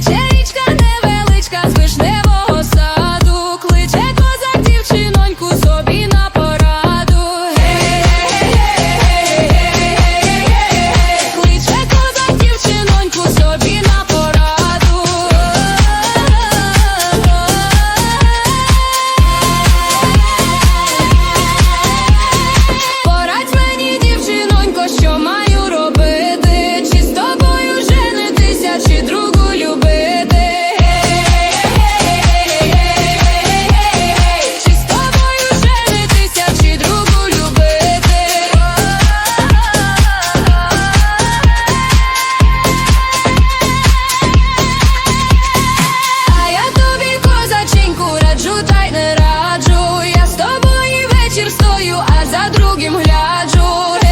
change. а за другим гляджу.